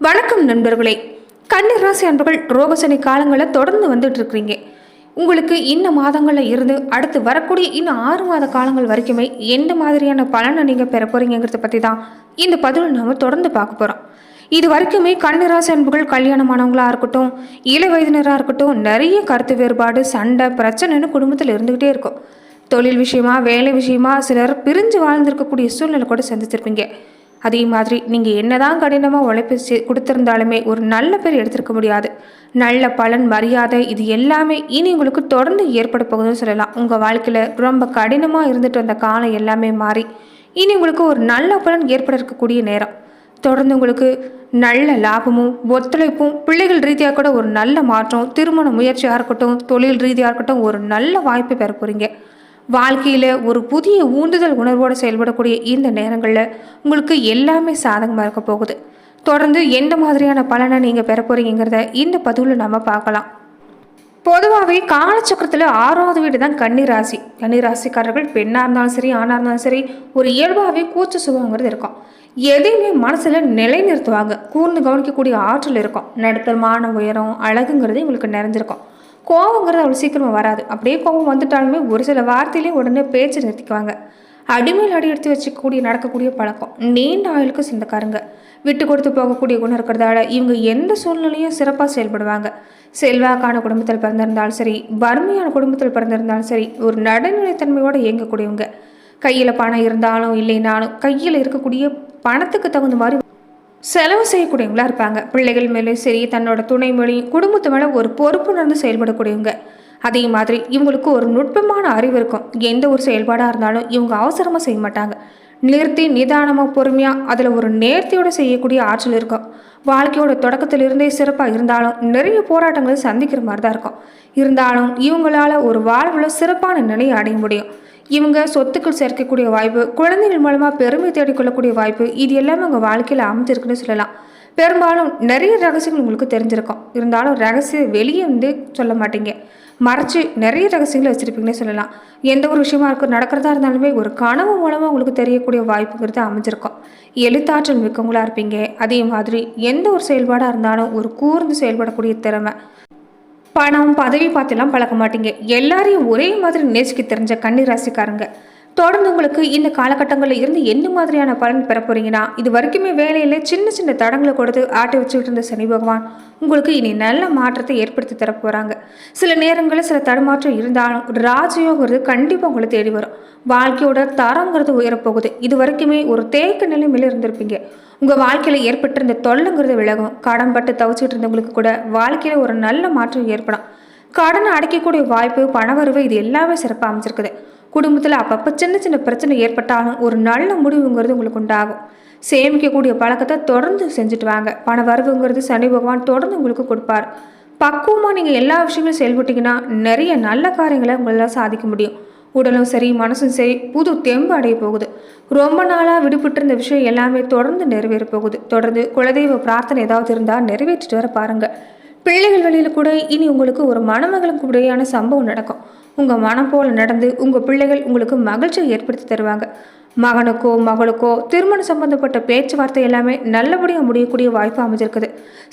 வணக்கம் நண்பர்களே. கன்னி ராசி அன்பர்கள் ரோகசனி காலங்களில் தொடர்ந்து வந்துட்டு இருக்கிறீங்க உங்களுக்கு இந்த மாதங்களில் இருந்து அடுத்து வரக்கூடிய இன்னும் ஆறு மாத காலங்கள் வரைக்குமே எந்த மாதிரியான பலனை நீங்கள் பெற போறீங்கிறத பற்றி தான் இந்த பதிவில் நாம் தொடர்ந்து பார்க்க போகிறோம் இது வரைக்குமே கண்ணிராசி அன்புகள் கல்யாணமானவங்களாக இருக்கட்டும் இள வயதினராக இருக்கட்டும் நிறைய கருத்து வேறுபாடு சண்டை பிரச்சனைன்னு குடும்பத்தில் இருந்துக்கிட்டே இருக்கும். தொழில் விஷயமா வேலை விஷயமா சிலர் பிரிஞ்சு வாழ்ந்திருக்கக்கூடிய சூழ்நிலை கூட சந்திச்சிருப்பீங்க. அதே மாதிரி நீங்கள் என்னதான் கடினமாக உழைப்பு கொடுத்துருந்தாலுமே ஒரு நல்ல பேர் எடுத்திருக்க முடியாது. நல்ல பலன் மரியாதை இது எல்லாமே இனி உங்களுக்கு தொடர்ந்து ஏற்பட போகுதுன்னு சொல்லலாம். உங்கள் வாழ்க்கையில் ரொம்ப கடினமாக இருந்துட்டு வந்த காலம் எல்லாமே மாறி இனி உங்களுக்கு ஒரு நல்ல பலன் ஏற்பட இருக்கக்கூடிய நேரம். தொடர்ந்து உங்களுக்கு நல்ல லாபமும் ஒத்துழைப்பும் பிள்ளைகள் ரீதியாக கூட ஒரு நல்ல மாற்றம் திருமண முயற்சியாக இருக்கட்டும் தொழில் ரீதியாக இருக்கட்டும் ஒரு நல்ல வாய்ப்பு பெற போகிறீங்க வாழ்க்கையில் ஒரு புதிய ஊந்துதல் உணர்வோடு செயல்படக்கூடிய இந்த நேரங்களில் உங்களுக்கு எல்லாமே சாதகமாக இருக்க போகுது. தொடர்ந்து எந்த மாதிரியான பலனை நீங்கள் பெற போகிறீங்கிறத இந்த பதிவில் நம்ம பார்க்கலாம். பொதுவாகவே காலச்சக்கரத்தில் ஆறாவது வீடு தான் கன்னி ராசி கன்னி ராசிக்காரர்கள் பெண்ணாக இருந்தாலும் சரி ஆணாக இருந்தாலும் சரி ஒரு இயல்பாகவே கூச்ச சுகங்கிறது இருக்கும். எதையுமே மனசில் நிலைநிறுத்துவாங்க. கூர்ந்து கவனிக்கக்கூடிய ஆற்றல் இருக்கும். நடுத்தரமான உயரம் அழகுங்கிறது இவங்களுக்கு நிறைஞ்சிருக்கும். கோவங்கிறது அவ்வளோ சீக்கிரமாக வராது. அப்படியே கோவம் வந்துட்டாலுமே ஒரு சில வார்த்தையிலே உடனே பேச்சு நிறுத்திக்குவாங்க. அடிமையில் அடி எடுத்து வச்சுக்கக்கூடிய நடக்கக்கூடிய பழக்கம். நீண்ட ஆயுளுக்கு சொந்தக்காரங்க. விட்டு கொடுத்து போகக்கூடிய குணம் இருக்கிறதால இவங்க எந்த சூழ்நிலையும் சிறப்பாக செயல்படுவாங்க. செல்வாக்கான குடும்பத்தில் பிறந்திருந்தாலும் சரி வறுமையான குடும்பத்தில் பிறந்திருந்தாலும் சரி ஒரு நடுநிலைத்தன்மையோடு இயங்கக்கூடியவங்க. கையில் பணம் இருந்தாலும் இல்லைனாலும் கையில் இருக்கக்கூடிய பணத்துக்கு தகுந்த மாதிரி செலவு செய்யக்கூடியவங்களா இருப்பாங்க. பிள்ளைகள் மேலேயும் சரி தன்னோட துணை மேலேயும் குடும்பத்து மேலே ஒரு பொறுப்புணர்ந்து செயல்படக்கூடியவங்க. அதே மாதிரி இவங்களுக்கு ஒரு நுட்பமான அறிவு இருக்கும். எந்த ஒரு செயல்பாடாக இருந்தாலும் இவங்க அவசரமாக செய்ய மாட்டாங்க. நிறுத்தி நிதானமாக பொறுமையாக அதில் ஒரு நேர்த்தியோடு செய்யக்கூடிய ஆற்றல் இருக்கும். வாழ்க்கையோட தொடக்கத்தில் இருந்தே சிறப்பாக இருந்தாலும் நிறைய போராட்டங்களை சந்திக்கிற மாதிரி தான் இருக்கும். இருந்தாலும் இவங்களால ஒரு வாழ்வில் சிறப்பான நிலையை அடைய முடியும். இவங்க சொத்துக்கள் சேர்க்கக்கூடிய வாய்ப்பு குழந்தைகள் மூலமாக பெருமை தேடிக்கொள்ளக்கூடிய வாய்ப்பு இது எல்லாமே உங்கள் வாழ்க்கையில் அமைஞ்சிருக்குன்னு சொல்லலாம். பெரும்பாலும் நிறைய ரகசியங்கள் உங்களுக்கு தெரிஞ்சிருக்கும். இருந்தாலும் ரகசியம் வெளியே வந்து சொல்ல மாட்டீங்க. மறைச்சு நிறைய ரகசியங்களை வச்சுருப்பீங்கன்னு சொல்லலாம். எந்த ஒரு விஷயமா இருக்கும் நடக்கிறதா இருந்தாலுமே ஒரு கனவு மூலமாக உங்களுக்கு தெரியக்கூடிய வாய்ப்புங்கிறது அமைஞ்சிருக்கும். எழுத்தாற்றல் மிக்கவங்களாக இருப்பீங்க. அதே மாதிரி எந்த ஒரு செயல்பாடாக இருந்தாலும் ஒரு கூர்ந்து செயல்படக்கூடிய திறமை. பணம் பதவி பார்த்துலாம் பழக்க மாட்டீங்க. எல்லாரையும் ஒரே மாதிரி நேசிக்க தெரிஞ்ச கன்னி ராசிக்காரங்க தொடர்ந்து உங்களுக்கு இந்த காலகட்டங்களில் இருந்து என்ன மாதிரியான பலன் பெற போறீங்கன்னா இது வரைக்குமே வேலையில் சின்ன சின்ன தடங்களை கொடுத்து ஆட்டி வச்சுக்கிட்டு இருந்த சனி பகவான் உங்களுக்கு இனி நல்ல மாற்றத்தை ஏற்படுத்தி தர போகிறாங்க சில நேரங்களில் சில தடுமாற்றம் இருந்தாலும் ராஜயோகிறது கண்டிப்பாக உங்களை தேடி வரும். வாழ்க்கையோட தரங்கிறது உயரப்போகுது. இது வரைக்குமே ஒரு தேக்க நிலைமையில இருந்திருப்பீங்க. உங்கள் வாழ்க்கையில் ஏற்பட்டிருந்த தொல்லைங்கிறது விலகும். கடன் பட்டு தவிச்சிட்டு இருந்தவங்களுக்கு கூட வாழ்க்கையில் ஒரு நல்ல மாற்றம் ஏற்படும். கடனை அடைக்கக்கூடிய வாய்ப்பு பணவரவு இது எல்லாமே சிறப்பாக அமைஞ்சிருக்குது. குடும்பத்தில் அப்பப்போ சின்ன சின்ன பிரச்சனை ஏற்பட்டாலும் ஒரு நல்ல முடிவுங்கிறது உங்களுக்கு உண்டாகும். சேமிக்கக்கூடிய பழக்கத்தை தொடர்ந்து செஞ்சுட்டு வாங்க. பண வரவுங்கிறது சனி பகவான் தொடர்ந்து உங்களுக்கு கொடுப்பார். பக்குவமாக நீங்கள் எல்லா விஷயங்களும் செயல்பட்டீங்கன்னா நிறைய நல்ல காரியங்களை உங்களால் சாதிக்க முடியும். உடலும் சரி மனசும் சரி புது தெம்பு அடைய போகுது. ரொம்ப நாளாக விடுபட்டு இருந்த விஷயம் எல்லாமே தொடர்ந்து நிறைவேற போகுது. தொடர்ந்து குலதெய்வ பிரார்த்தனை ஏதாவது இருந்தால் நிறைவேற்றிட்டு வர பாருங்கள் பிள்ளைகள் வழியில் கூட இனி உங்களுக்கு ஒரு மணமகளுக்கு இடையான சம்பவம் நடக்கும். உங்கள் மனம் போல் நடந்து உங்கள் பிள்ளைகள் உங்களுக்கு மகிழ்ச்சியை ஏற்படுத்தி தருவாங்க. மகனுக்கோ மகளுக்கோ திருமணம் சம்பந்தப்பட்ட பேச்சுவார்த்தை எல்லாமே நல்லபடியாக முடியக்கூடிய வாய்ப்பு அமைஞ்சிருக்குது.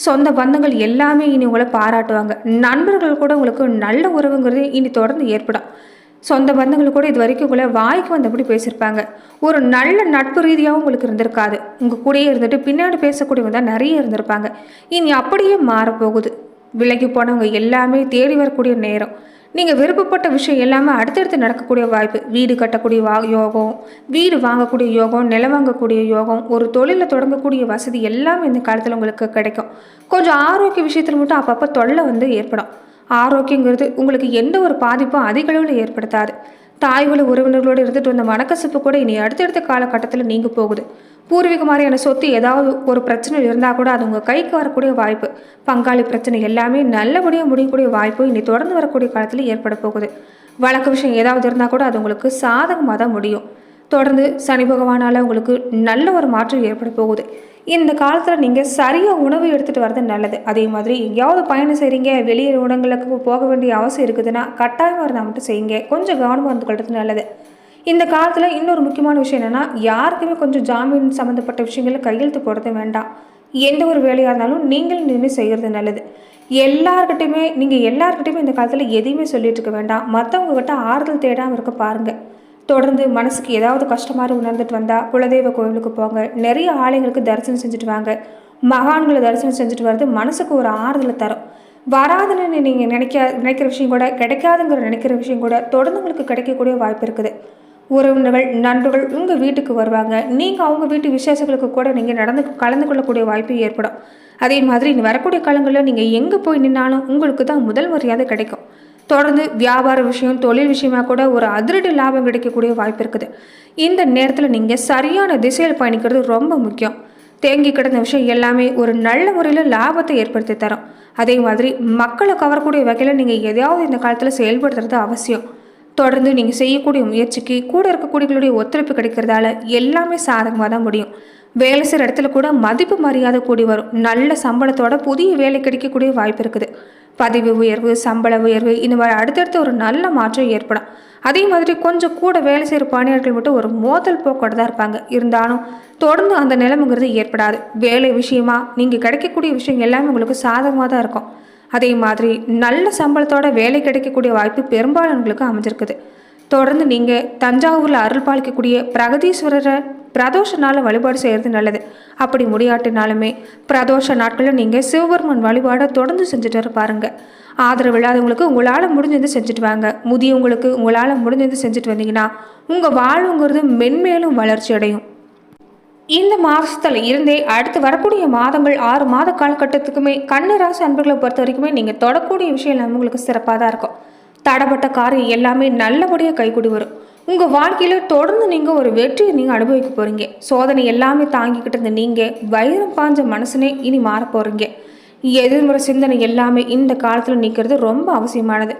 சொந்த பந்தங்கள் எல்லாமே இனி உங்களை பாராட்டுவாங்க. நண்பர்கள் கூட உங்களுக்கு நல்ல உறவுங்கிறது இனி தொடர்ந்து ஏற்படும். சொந்த பந்தங்கள் கூட இது வரைக்கும் உங்களை வாய்க்கு வந்தபடி பேசியிருப்பாங்க. ஒரு நல்ல நட்பு ரீதியாகவும் உங்களுக்கு இருந்திருக்காது. உங்கள் கூடயே இருந்துட்டு பின்னாடி பேசக்கூடியவங்க தான் நிறைய இருந்திருப்பாங்க. இனி அப்படியே மாறப்போகுது. விலகி போனவங்க எல்லாமே தேடி வரக்கூடிய நேரம். நீங்கள் விருப்பப்பட்ட விஷயம் எல்லாமே அடுத்தடுத்து நடக்கக்கூடிய வாய்ப்பு. வீடு கட்டக்கூடிய வா யோகம் வீடு வாங்கக்கூடிய யோகம் நிலம் வாங்கக்கூடிய யோகம் ஒரு தொழிலை தொடங்கக்கூடிய வசதி எல்லாமே இந்த காலத்தில் உங்களுக்கு கிடைக்கும். கொஞ்சம் ஆரோக்கிய விஷயத்தில் மட்டும் அப்பப்போ தொல்லை வந்து ஏற்படும். ஆரோக்கியங்கிறது உங்களுக்கு எந்த ஒரு பாதிப்பும் அதிகளவில் ஏற்படுத்தாது. தாய்குல உறவினர்களோடு இருந்துட்டு வந்த மனக்கசப்பு கூட இனி அடுத்தடுத்த காலகட்டத்தில் நீங்கள் போகுது. பூர்வீக மாதிரியான சொத்து ஏதாவது ஒரு பிரச்சனை இருந்தால் கூட அது உங்கள் கைக்கு வரக்கூடிய வாய்ப்பு. பங்காளி பிரச்சனை எல்லாமே நல்லபடியாக முடியக்கூடிய வாய்ப்பு இனி தொடர்ந்து வரக்கூடிய காலத்தில் ஏற்பட போகுது. வழக்கு விஷயம் ஏதாவது இருந்தால் கூட அது உங்களுக்கு சாதகமாக தான் முடியும். தொடர்ந்து சனி பகவானால் உங்களுக்கு நல்ல ஒரு மாற்றம் ஏற்பட போகுது. இந்த காலத்தில் நீங்கள் சரியாக உணவு எடுத்துகிட்டு வர்றது நல்லது. அதே மாதிரி எங்கேயாவது பயணம் செய்கிறீங்க வெளியே இடங்களுக்கு போக வேண்டிய அவசியம் இருக்குதுன்னா கட்டாயமாக இருந்தால் மட்டும் செய்யுங்க. கொஞ்சம் கவனமாக வந்து நல்லது. இந்த காலத்தில் இன்னொரு முக்கியமான விஷயம் என்னென்னா யாருக்குமே கொஞ்சம் ஜாமீன் சம்மந்தப்பட்ட விஷயங்களில் கையெழுத்து போடுறது வேண்டாம். எந்த ஒரு வேலையாக இருந்தாலும் நீங்கள் நின்று செய்கிறது நல்லது. எல்லார்கிட்டையுமே நீங்கள் எல்லார்கிட்டையுமே இந்த காலத்தில் எதையுமே சொல்லிட்டு இருக்க வேண்டாம். மற்றவங்ககிட்ட ஆறுதல் தேடாமல் இருக்க பாருங்கள் தொடர்ந்து மனசுக்கு ஏதாவது கஷ்டமாக உணர்ந்துட்டு வந்தால் குலதெய்வ கோவிலுக்கு போங்க. நிறைய ஆலயங்களுக்கு தரிசனம் செஞ்சுட்டு வாங்க மகான்களை தரிசனம் செஞ்சுட்டு வர்றது மனசுக்கு ஒரு ஆறுதலை தரும். வராதுன்னு நீங்கள் நினைக்க நினைக்கிற விஷயம் கூட கிடைக்காதுங்கிற நினைக்கிற விஷயம் கூட தொடர்ந்து உங்களுக்கு கிடைக்கக்கூடிய வாய்ப்பு இருக்குது. உறவினர்கள் நண்பர்கள் உங்கள் வீட்டுக்கு வருவாங்க. நீங்கள் அவங்க வீட்டு விசேஷங்களுக்கு கூட நீங்கள் நடந்து கலந்து கொள்ளக்கூடிய வாய்ப்பு ஏற்படும். அதே மாதிரி இனி வரக்கூடிய காலங்களில் நீங்கள் எங்கே போய் நின்னாலும் உங்களுக்கு தான் முதல் மரியாதை கிடைக்கும். தொடர்ந்து வியாபார விஷயம் தொழில் விஷயமா கூட ஒரு அதிரடி லாபம் கிடைக்கக்கூடிய வாய்ப்பு இருக்குது. இந்த நேரத்தில் நீங்கள் சரியான திசையில் பயணிக்கிறது ரொம்ப முக்கியம். தேங்கி கிடந்த விஷயம் எல்லாமே ஒரு நல்ல முறையில் லாபத்தை ஏற்படுத்தி தரும். அதே மாதிரி மக்களை கவரக்கூடிய வகையில் நீங்கள் எதையாவது இந்த காலத்தில் செயல்படுத்துறது அவசியம். தொடர்ந்து நீங்கள் செய்யக்கூடிய முயற்சிக்கு கூட இருக்கக்கூடியவங்களுடைய ஒத்துழைப்பு கிடைக்கிறதால எல்லாமே சாதகமாக தான் முடியும். வேலை செய்கிற இடத்துல கூட மதிப்பு மரியாதை கூடி வரும். நல்ல சம்பளத்தோட புதிய வேலை கிடைக்கக்கூடிய வாய்ப்பு இருக்குது. பதவி உயர்வு சம்பள உயர்வு இந்த மாதிரி அடுத்தடுத்து ஒரு நல்ல மாற்றம் ஏற்படும். அதே மாதிரி கொஞ்சம் கூட வேலை செய்கிற பணியாளர்கள் மட்டும் ஒரு மோதல் போக்கோட தான் இருப்பாங்க. இருந்தாலும் தொடர்ந்து அந்த நிலைமைங்கிறது ஏற்படாது. வேலை விஷயமா நீங்கள் கிடைக்கக்கூடிய விஷயம் எல்லாமே உங்களுக்கு சாதகமாக தான் இருக்கும். அதே மாதிரி நல்ல சம்பளத்தோட வேலை கிடைக்கக்கூடிய வாய்ப்பு பெரும்பாலானவங்களுக்கு அமைஞ்சிருக்குது. தொடர்ந்து நீங்கள் தஞ்சாவூரில் அருள் பாலிக்கக்கூடிய பிரகதீஸ்வரரை பிரதோஷ நாளில் வழிபாடு செய்கிறது நல்லது. அப்படி முடியாட்டினாலுமே பிரதோஷ நாட்களில் நீங்கள் சிவபெருமன் வழிபாடை தொடர்ந்து செஞ்சுட்டு வர பாருங்க. ஆதரவு இல்லாதவங்களுக்கு உங்களால் முடிஞ்சது செஞ்சுட்டு வாங்க. முதியவங்களுக்கு உங்களால் முடிஞ்சது செஞ்சுட்டு வந்தீங்கன்னா உங்கள் வாழ்வுங்கிறது மென்மேலும் வளர்ச்சி அடையும். இந்த மாதத்துல இருந்தே அடுத்து வரக்கூடிய மாதங்கள் ஆறு மாத காலகட்டத்துக்குமே கண்ணு ராசி அன்பர்களை பொறுத்த வரைக்குமே நீங்கள் தொடக்கூடிய விஷயம் எல்லாமே உங்களுக்கு சிறப்பாக தான் இருக்கும். தடப்பட்ட காரியம் எல்லாமே நல்லபடியாக கைகூடி வரும். உங்கள் வாழ்க்கையில் தொடர்ந்து நீங்கள் ஒரு வெற்றியை நீங்கள் அனுபவிக்க போகிறீங்க சோதனை எல்லாமே தாங்கிக்கிட்டு இருந்த நீங்கள் வைரம் பாஞ்ச மனசுனே இனி மாற போகிறீங்க எதிர்மறை சிந்தனை எல்லாமே இந்த காலத்தில் நிற்கிறது ரொம்ப அவசியமானது.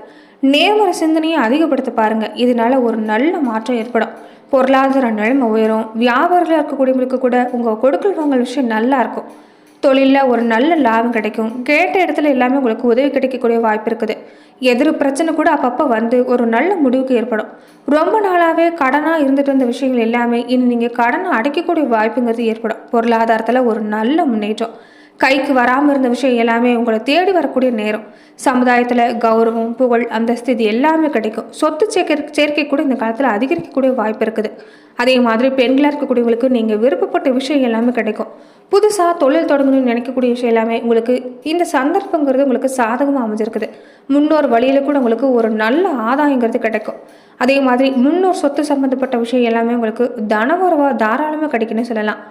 நேர்மறை சிந்தனையை அதிகப்படுத்த பாருங்கள் இதனால ஒரு நல்ல மாற்றம் ஏற்படும். பொருளாதார நிலைமை உயரும். வியாபாரிகளாக இருக்கக்கூடியவங்களுக்கு கூட உங்கள் கொடுக்கல் வாங்கல் விஷயம் நல்லா இருக்கும். தொழிலில் ஒரு நல்ல லாபம் கிடைக்கும். கேட்ட இடத்துல எல்லாமே உங்களுக்கு உதவி கிடைக்கக்கூடிய வாய்ப்பு இருக்குது. எதிர் பிரச்சனை கூட அப்பப்போ வந்து ஒரு நல்ல முடிவுக்கு ஏற்படும். ரொம்ப நாளாகவே கடனாக இருந்துட்டு இருந்த விஷயங்கள் எல்லாமே இனி நீங்கள் கடனை அடைக்கக்கூடிய வாய்ப்புங்கிறது ஏற்படும். பொருளாதாரத்தில் ஒரு நல்ல முன்னேற்றம். கைக்கு வராமல் இருந்த விஷயம் எல்லாமே உங்களை தேடி வரக்கூடிய நேரம். சமுதாயத்தில் கௌரவம் புகழ் அந்தஸ்து இது எல்லாமே கிடைக்கும். சொத்து சேர்க்க சேர்க்கை கூட இந்த காலத்தில் அதிகரிக்கக்கூடிய வாய்ப்பு இருக்குது. அதே மாதிரி பெண்களாக இருக்கக்கூடியவங்களுக்கு நீங்கள் விருப்பப்பட்ட விஷயம் எல்லாமே கிடைக்கும். புதுசாக தொழில் தொடங்கணும்னு நினைக்கக்கூடிய விஷயம் எல்லாமே உங்களுக்கு இந்த சந்தர்ப்பங்கிறது உங்களுக்கு சாதகமாக அமைஞ்சிருக்குது. முன்னோர் வழியில் கூட உங்களுக்கு ஒரு நல்ல ஆதாயங்கிறது கிடைக்கும். அதே மாதிரி முன்னோர் சொத்து சம்மந்தப்பட்ட விஷயம் எல்லாமே உங்களுக்கு தனவரவாக தாராளமாக கிடைக்குன்னு சொல்லலாம்.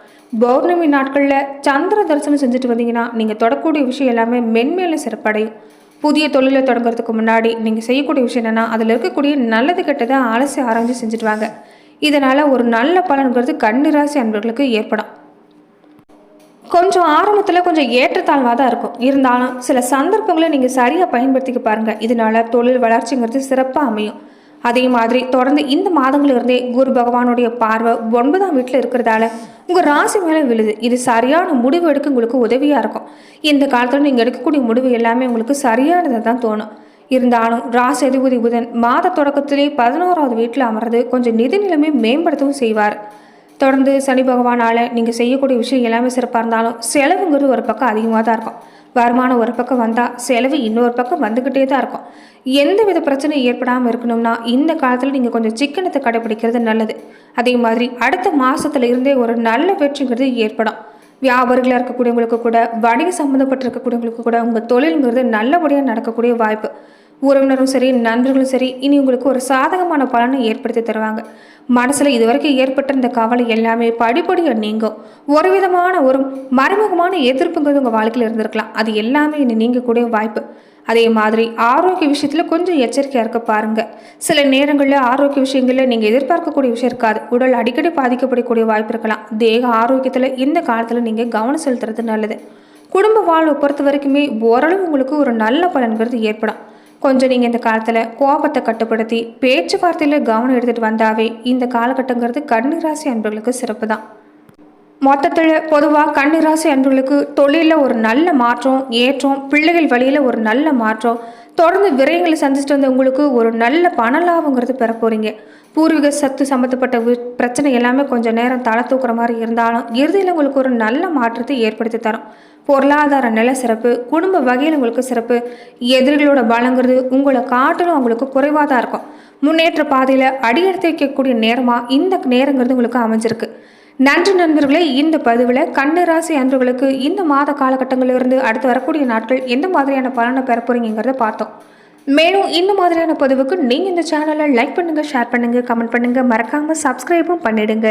பௌர்ணமி நாட்களில் சந்திர தரிசனம் செஞ்சுட்டு வந்தீங்கன்னா நீங்கள் தொடக்கூடிய விஷயம் எல்லாமே மென்மேலும் சிறப்படையும். புதிய தொழிலை தொடங்குறதுக்கு முன்னாடி நீங்கள் செய்யக்கூடிய விஷயம் என்னென்னா அதில் இருக்கக்கூடிய நல்லது கெட்டதை அலசி ஆராய்ஞ்சு செஞ்சுட்டு வாங்க. இதனால் ஒரு நல்ல பலன்கிறது கன்னிராசி அன்பர்களுக்கு ஏற்படும். கொஞ்சம் ஆரம்பத்தில் கொஞ்சம் ஏற்றத்தாழ்வாக தான் இருக்கும். இருந்தாலும் சில சந்தர்ப்பங்களை நீங்கள் சரியாக பயன்படுத்திக்க பாருங்கள் இதனால் தொழில் வளர்ச்சிங்கிறது சிறப்பாக அமையும். அதே மாதிரி தொடர்ந்து இந்த மாதங்களிலிருந்தே குரு பகவானுடைய பார்வை ஒன்பதாம் வீட்டில் இருக்கிறதால உங்கள் ராசி மேலே விழுது. இது சரியான முடிவு எடுக்க உங்களுக்கு உதவியாக இருக்கும். இந்த காலத்தில் நீங்கள் எடுக்கக்கூடிய முடிவு எல்லாமே உங்களுக்கு சரியானதை தான் தோணும். இருந்தாலும் ராசதிபதி புதன் மாத தொடக்கத்திலே பதினோராவது வீட்டில் அமர்றது கொஞ்சம் நிதி நிலைமை மேம்படுத்தவும் செய்வார். தொடர்ந்து சனி பகவானால் நீங்கள் செய்யக்கூடிய விஷயம் எல்லாமே சிறப்பாக இருந்தாலும் செலவுங்கிறது ஒரு பக்கம் அதிகமாக தான் இருக்கும். வருமானம் ஒரு பக்கம் வந்தால் செலவு இன்னொரு பக்கம் வந்துக்கிட்டே தான் இருக்கும். எந்த வித பிரச்சனையும் ஏற்படாமல் இருக்கணும்னா இந்த காலத்தில் நீங்கள் கொஞ்சம் சிக்கனத்தை கடைபிடிக்கிறது நல்லது. அதே மாதிரி அடுத்த மாதத்துல இருந்தே ஒரு நல்ல வெற்றிங்கிறது ஏற்படும். வியாபாரிகளாக இருக்கக்கூடியவங்களுக்கு கூட வணிக சம்மந்தப்பட்டிருக்கக்கூடியவங்களுக்கு கூட உங்கள் தொழிலுங்கிறது நல்லபடியாக நடக்கக்கூடிய வாய்ப்பு. உறவினரும் சரி நண்பர்களும் சரி இனி உங்களுக்கு ஒரு சாதகமான பலனை ஏற்படுத்தி தருவாங்க. மனசில் இதுவரைக்கும் ஏற்பட்டிருந்த கவலை எல்லாமே படிப்படியாக நீங்கும். ஒரு விதமான ஒரு மறைமுகமான எதிர்ப்புங்கிறது உங்கள் வாழ்க்கையில் இருந்திருக்கலாம். அது எல்லாமே இனி நீங்கக்கூடிய வாய்ப்பு. அதே மாதிரி ஆரோக்கிய விஷயத்தில் கொஞ்சம் எச்சரிக்கையாக இருக்க பாருங்கள் சில நேரங்களில் ஆரோக்கிய விஷயங்களில் நீங்கள் எதிர்பார்க்கக்கூடிய விஷயம் இருக்காது. உடல் அடிக்கடி பாதிக்கப்படக்கூடிய வாய்ப்பு இருக்கலாம். தேக ஆரோக்கியத்தில் இந்த காலத்தில் நீங்கள் கவனம் செலுத்துறது நல்லது. குடும்ப வாழ்வை பொறுத்த வரைக்குமே ஓரளவு உங்களுக்கு ஒரு நல்ல பலன்கிறது ஏற்படும். கொஞ்சம் நீங்கள் இந்த காலத்தில் கோபத்தை கட்டுப்படுத்தி பேச்சுவார்த்தையில் கவனம் எடுத்துகிட்டு வந்தாவே இந்த காலகட்டங்கிறது கன்னிராசி அன்பர்களுக்கு சிறப்பு தான் மொத்தத்தில் பொதுவாக கன்னிராசி அன்புகளுக்கு தொழிலில் ஒரு நல்ல மாற்றம் ஏற்றம் பிள்ளைகள் வழியில் ஒரு நல்ல மாற்றம் தொடர்ந்து விரயங்களை சந்திச்சுட்டு வந்த உங்களுக்கு ஒரு நல்ல பண லாபங்கிறது பெற போகிறீங்க பூர்வீக சத்து சம்மந்தப்பட்ட பிரச்சனை எல்லாமே கொஞ்சம் நேரம் தலை தூக்குற மாதிரி இருந்தாலும் இறுதியில் உங்களுக்கு ஒரு நல்ல மாற்றத்தை ஏற்படுத்தி தரும். பொருளாதார நில சிறப்பு குடும்ப வகையில் உங்களுக்கு சிறப்பு எதிரிகளோட பலங்கிறது உங்களை காட்டிலும் உங்களுக்கு குறைவாக தான் இருக்கும். முன்னேற்ற பாதையில் அடியெடுத்து வைக்கக்கூடிய நேரமாக இந்த நேரங்கிறது உங்களுக்கு அமைஞ்சிருக்கு. நன்றி நண்பர்களே இந்த பதிவில் கண்ணு ராசி அன்பர்களுக்கு இந்த மாத காலகட்டங்களிலிருந்து அடுத்து வரக்கூடிய நாட்கள் எந்த மாதிரியான பலனை பெற போறீங்கிறத பார்த்தோம். மேலும் இந்த மாதிரியான பதிவுக்கு நீங்கள் இந்த சேனலை லைக் பண்ணுங்கள் ஷேர் பண்ணுங்கள் கமெண்ட் பண்ணுங்கள் மறக்காமல் சப்ஸ்கிரைபும் பண்ணிடுங்க.